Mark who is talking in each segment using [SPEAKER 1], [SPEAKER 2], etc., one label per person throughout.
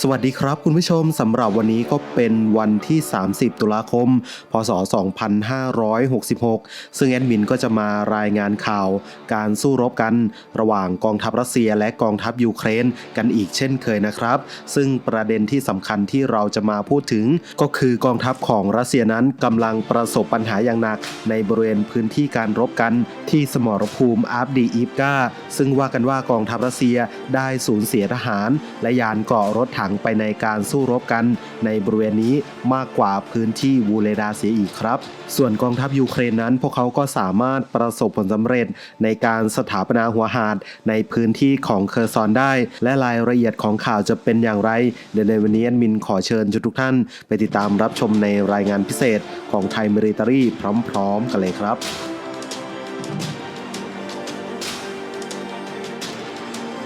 [SPEAKER 1] สวัสดีครับคุณผู้ชมสำหรับวันนี้ก็เป็นวันที่ 30 ตุลาคม พศ 2566 ซึ่งแอดมินก็จะมารายงานข่าวการสู้รบกันระหว่างกองทัพรัสเซียและกองทัพยูเครนกันอีกเช่นเคยนะครับ ซึ่งประเด็นที่สำคัญที่เราจะมาพูดถึง ก็คือกองทัพของรัสเซียนั้นกำลังประสบปัญหาอย่างหนัก ในบริเวณพื้นที่การรบกันที่สมรภูมิอาฟดีอีฟกาซึ่งว่ากันว่ากองทัพรัสเซียได้สูญเสียทหารและยานเกราะรถถังไปในการสู้รบกันในบริเวณนี้มากกว่าพื้นที่วูเลดาเสียอีกครับ ส่วนกองทัพยูเครนนั้น พวกเขาก็สามารถประสบผลสำเร็จในการสถาปนาหัวหาดในพื้นที่ของเคอร์ซอนได้ และรายละเอียดของข่าวจะเป็นอย่างไรเดี๋ยวในวันนี้มินขอเชิญทุกท่าน ไปติดตามรับชมในรายงานพิเศษของไทยมิริตรีพร้อม ๆ กันเลยครับ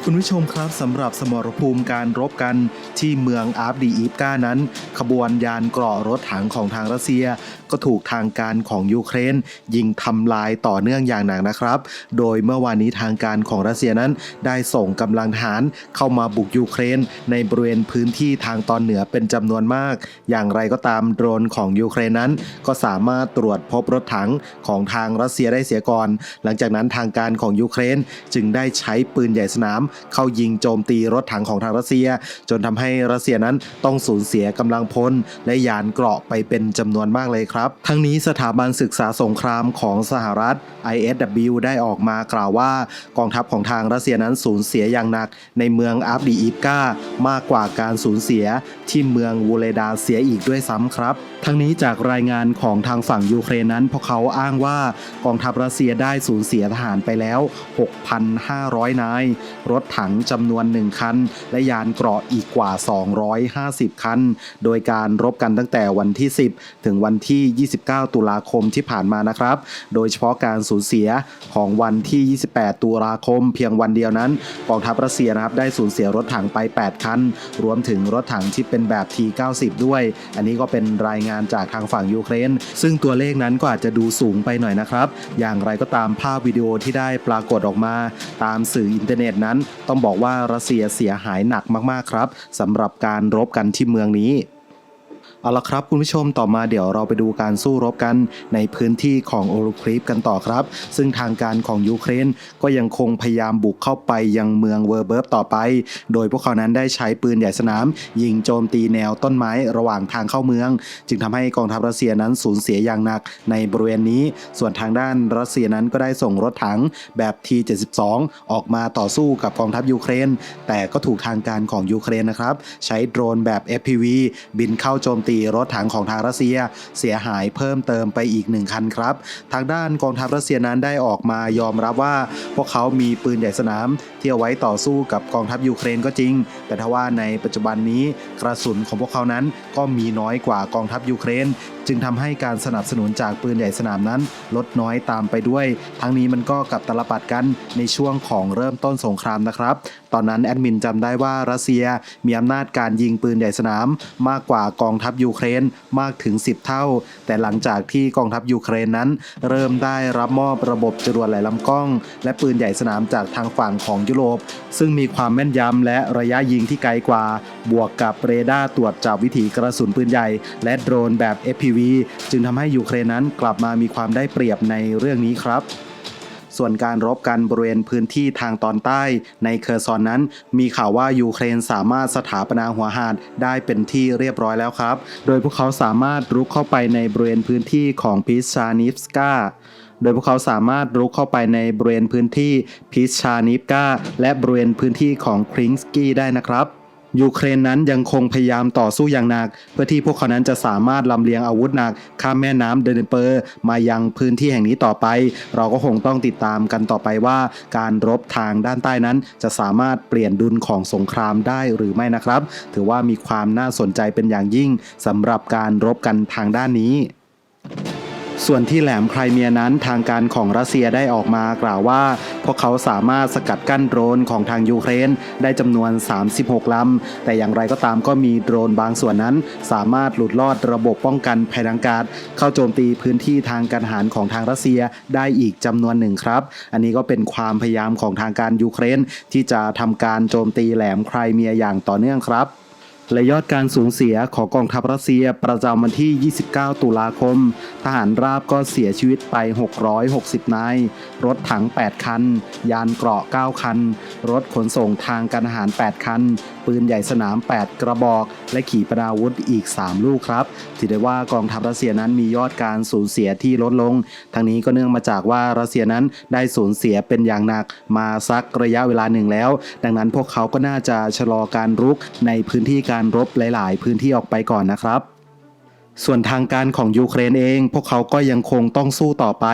[SPEAKER 1] คุณผู้ชมครับสำหรับสมรภูมิการรบกัน ที่เมืองอาร์ฟดีอีฟกานั้น ขบวนยานเกราะรถถังของทางรัสเซีย ก็ถูกทางการของยูเครน ยิงทำลายต่อเนื่องอย่างหนักนะครับ โดยเมื่อวานนี้ทางการของรัสเซียนั้น ได้ส่งกำลังทหารเข้ามาบุกยูเครน ในบริเวณพื้นที่ทางตอนเหนือเป็นจำนวนมาก อย่างไรก็ตามโดรนของยูเครนนั้น ก็สามารถตรวจพบรถถังของทางรัสเซียได้เสียก่อน หลังจากนั้นทางการของยูเครน จึงได้ใช้ปืนใหญ่สนาม เข้ายิงโจมตีรถถังของทางรัสเซีย จนทำให้รัสเซียนั้นต้องสูญเสียกำลังพลและยานเกราะไปเป็นจำนวนมากเลยครับ ทั้งนี้สถาบันศึกษาสงครามของสหรัฐ ISW ได้ออกมากล่าวว่ากองทัพของทางรัสเซียนั้นสูญเสียอย่างหนักในเมืองอาฟดีอีฟกามากกว่าการสูญเสียที่เมืองวูเลดาเสียอีกด้วยซ้ำครับ ทั้งนี้จากรายงานของทางฝั่งยูเครนนั้นพวกเขาอ้างว่ากองทัพรัสเซียได้สูญเสียทหารไปแล้ว 6,500 นาย รถถังจำนวน1คัน และยานเกราะอีกกว่า250 คัน โดยการรบกันตั้งแต่วันที่ 10 ถึงวันที่ 29 ตุลาคมที่ผ่านมานะครับ โดยเฉพาะการสูญเสียของวันที่ 28 ตุลาคม เพียงวันเดียวนั้นกองทัพรัสเซียนะครับได้สูญเสียรถถังไป 8 คัน รวมถึงรถถังที่เป็นแบบ T90 ด้วย อันนี้ก็เป็นรายงานจากทางฝั่งยูเครน ซึ่งตัวเลขนั้นก็อาจจะดูสูงไปหน่อยนะครับ อย่างไรก็ตามภาพวิดีโอที่ได้ปรากฏออกมา ตามสื่ออินเทอร์เน็ตนั้น ต้องบอกว่ารัสเซียเสียหายหนักมากๆครับสำหรับการรบกันที่เมืองนี้ เอาละครับคุณผู้ชมต่อมาเดี๋ยวเราไปดูการสู้รบกันในพื้นที่ของโอรุคริปกันต่อครับ ซึ่งทางการของยูเครนก็ยังคงพยายามบุกเข้าไปยังเมืองเวอร์เบิร์ฟต่อไป โดยพวกเขานั้นได้ใช้ปืนใหญ่สนาม ยิงโจมตีแนวต้นไม้ระหว่างทางเข้าเมือง จึงทำให้กองทัพรัสเซียนั้นสูญเสียอย่างหนักในบริเวณนี้ ส่วนทางด้านรัสเซียนั้นก็ได้ส่งรถถังแบบ T72 ออกมาต่อสู้กับกองทัพยูเครน แต่ก็ถูกทางการของยูเครนนะครับใช้โดรนแบบ FPV บินเข้าโจมตีรถถังของทางรัสเซียเสียหายเพิ่มเติมไปอีกหนึ่งคันครับ ทางด้านกองทัพรัสเซียนั้นได้ออกมายอมรับว่า พวกเขามีปืนใหญ่สนาม ที่เอาไว้ต่อสู้กับกองทัพยูเครนก็จริง แต่ทว่าในปัจจุบันนี้กระสุนของพวกเขานั้นก็มีน้อยกว่ากองทัพยูเครน จึงทำให้การสนับสนุนจากปืนใหญ่สนามนั้น ลดน้อยตามไปด้วย ทั้งนี้มันก็กลับตลปัดกันในช่วงของเริ่มต้นสงครามนะครับ ตอนนั้นแอดมินจำได้ว่ารัสเซียมีอำนาจการยิงปืนใหญ่สนาม มากกว่ากองทัพยูยูเครนมากถึง 10 เท่า แต่หลังจากที่กองทัพยูเครนนั้น เริ่มได้รับมอบระบบจรวดหลายลำกล้อง และปืนใหญ่สนามจากทางฝั่งของยุโรป ซึ่งมีความแม่นยำและระยะยิงที่ไกลกว่า บวกกับเรดาร์ตรวจจับวิถีกระสุนปืนใหญ่ และโดรนแบบ FPV จึงทำให้ยูเครนนั้นกลับมามีความได้เปรียบในเรื่องนี้ครับ ส่วนการรบกันบริเวณพื้นที่ทางตอนใต้ในเคอร์ซอนนั้น มีข่าวว่ายูเครนสามารถสถาปนาหัวหาดได้เป็นที่เรียบร้อยแล้วครับ โดยพวกเขาสามารถรุกเข้าไปในบริเวณพื้นที่ของพิชานิฟสกาโดยพวกเขาสามารถรุกเข้าไปในบริเวณพื้นที่พิชานิฟกาและบริเวณพื้นที่ของคริงสกี้ได้นะครับ ยูเครนนั้นยังคงพยายามต่อสู้อย่างหนัก เพื่อที่พวกเขานั้นจะสามารถลำเลียงอาวุธหนักข้ามแม่น้ำเดนเปอร์ มายังพื้นที่แห่งนี้ต่อไป เราก็คงต้องติดตามกันต่อไปว่า การรบทางด้านใต้นั้นจะสามารถเปลี่ยนดุลของสงครามได้หรือไม่นะครับ ถือว่ามีความน่าสนใจเป็นอย่างยิ่งสำหรับการรบกันทางด้านนี้ ส่วนที่แหลมไครเมียนั้นทางการของรัสเซียได้ออกมากล่าวว่า พวกเขาสามารถสกัดกั้นโดรนของทางยูเครนได้จำนวน 36 ลำ แต่อย่างไรก็ตามก็มีโดรนบางส่วนนั้น สามารถหลุดลอดระบบป้องกันภัยทางกาศเข้าโจมตีพื้นที่ทางการทหารของทางรัสเซียได้อีกจำนวนหนึ่งครับ อันนี้ก็เป็นความพยายามของทางการยูเครนที่จะทำการโจมตีแหลมไครเมียอย่างต่อเนื่องครับ และยอดการสูญเสียของกองทัพรัสเซียประจำวันที่ 29 ตุลาคม ทหารราบก็เสียชีวิตไป 660 นาย รถถัง 8 คัน ยานเกราะ 9 คัน รถขนส่งทางการทหาร 8 คัน ปืนใหญ่สนาม 8 กระบอก และขีปนาวุธอีก 3 ลูกครับถือได้ว่ากองทัพรัสเซียนั้นมียอดการสูญเสียที่ลดลง ทั้งนี้ก็เนื่องมาจากว่ารัสเซียนั้นได้สูญเสียเป็นอย่างหนักมาสักระยะเวลาหนึ่งแล้ว ดังนั้นพวกเขาก็น่าจะชะลอการรุกในพื้นที่การรบหลาย ๆ พื้นที่ออกไปก่อนนะครับ ส่วนทางการของยูเครนเอง พวกเขาก็ยังคงต้องสู้ต่อไป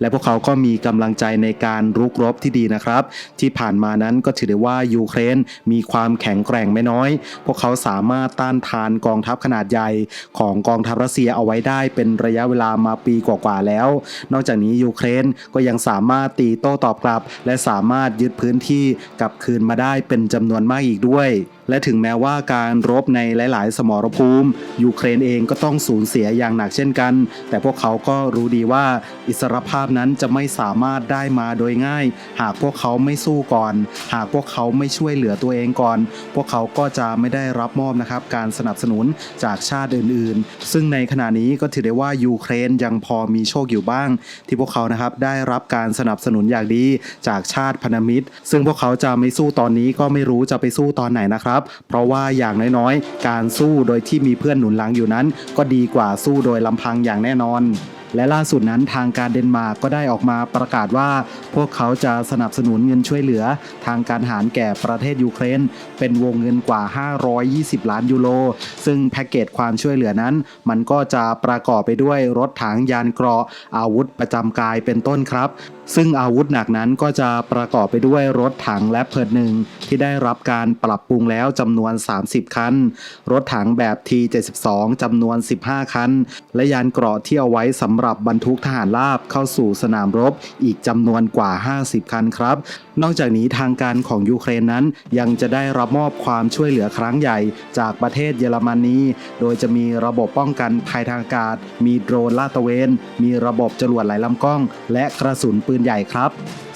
[SPEAKER 1] และพวกเขาก็มีกำลังใจในการรุกรบที่ดีนะครับ ที่ผ่านมานั้นก็ถือได้ว่ายูเครนมีความแข็งแกร่งไม่น้อย พวกเขาสามารถต้านทานกองทัพขนาดใหญ่ของกองทัพรัสเซียเอาไว้ได้เป็นระยะเวลามาปีกว่าๆแล้ว นอกจากนี้ยูเครนก็ยังสามารถตีโต้ตอบกลับ และสามารถยึดพื้นที่กลับคืนมาได้เป็นจำนวนมากอีกด้วย และถึงแม้ว่าการรบในหลาย ๆ สมรภูมิ ยูเครนเองก็ต้องสูญเสียอย่างหนักเช่นกัน แต่พวกเขาก็รู้ดีว่าอิสรภาพนั้นจะไม่สามารถได้มาโดยง่าย หากพวกเขาไม่สู้ก่อน หากพวกเขาไม่ช่วยเหลือตัวเองก่อน พวกเขาก็จะไม่ได้รับมอบนะครับการสนับสนุนจากชาติอื่น ๆ ซึ่งในขณะนี้ก็ถือได้ว่ายูเครนยังพอมีโชคอยู่บ้าง ที่พวกเขานะครับได้รับการสนับสนุนอย่างดีจากชาติพันธมิตร ซึ่งพวกเขาจะไม่สู้ตอนนี้ก็ไม่รู้จะไปสู้ตอนไหนนะครับเพราะว่าอย่างน้อยๆ การสู้โดยที่มีเพื่อนหนุนหลังอยู่นั้น ก็ดีกว่าสู้โดยลำพังอย่างแน่นอนและล่าสุดนั้นทางการเดนมาร์กก็ได้ออกมาประกาศว่า พวกเขาจะสนับสนุนเงินช่วยเหลือ ทางการทหารแก่ประเทศยูเครน เป็นวงเงินกว่า 520 ล้านยูโร ซึ่งแพ็กเกจความช่วยเหลือนั้น มันก็จะประกอบไปด้วยรถถังยานเกราะอาวุธประจำกายเป็นต้นครับซึ่งอาวุธหนักนั้นก็จะประกอบไปด้วยรถถังและเพิดหนึ่งที่ได้รับการปรับปรุงแล้วจำนวน 30 คัน รถถังแบบ T72 จำนวน 15 คัน และยานเกราะที่เอาไว้สำหรับบรรทุกทหารราบเข้าสู่สนามรบอีกจำนวนกว่า 50 คันครับ นอกจากนี้ทางการของยูเครนนั้นยังจะได้รับมอบความช่วยเหลือครั้งใหญ่ จากประเทศเยอรมนีโดยจะมีระบบป้องกันภัยทางอากาศ มีโดรนลาดตระเวน มีระบบจรวดไหลลำกล้อง และกระสุนปืนใหญ่ครับ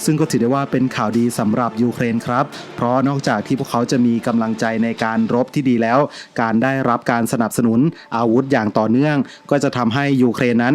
[SPEAKER 1] ซึ่งก็ถือได้ว่าเป็นข่าวดีสำหรับยูเครนครับ เพราะนอกจากที่พวกเขาจะมีกำลังใจในการรบที่ดีแล้ว การได้รับการสนับสนุนอาวุธอย่างต่อเนื่อง ก็จะทำให้ยูเครนนั้น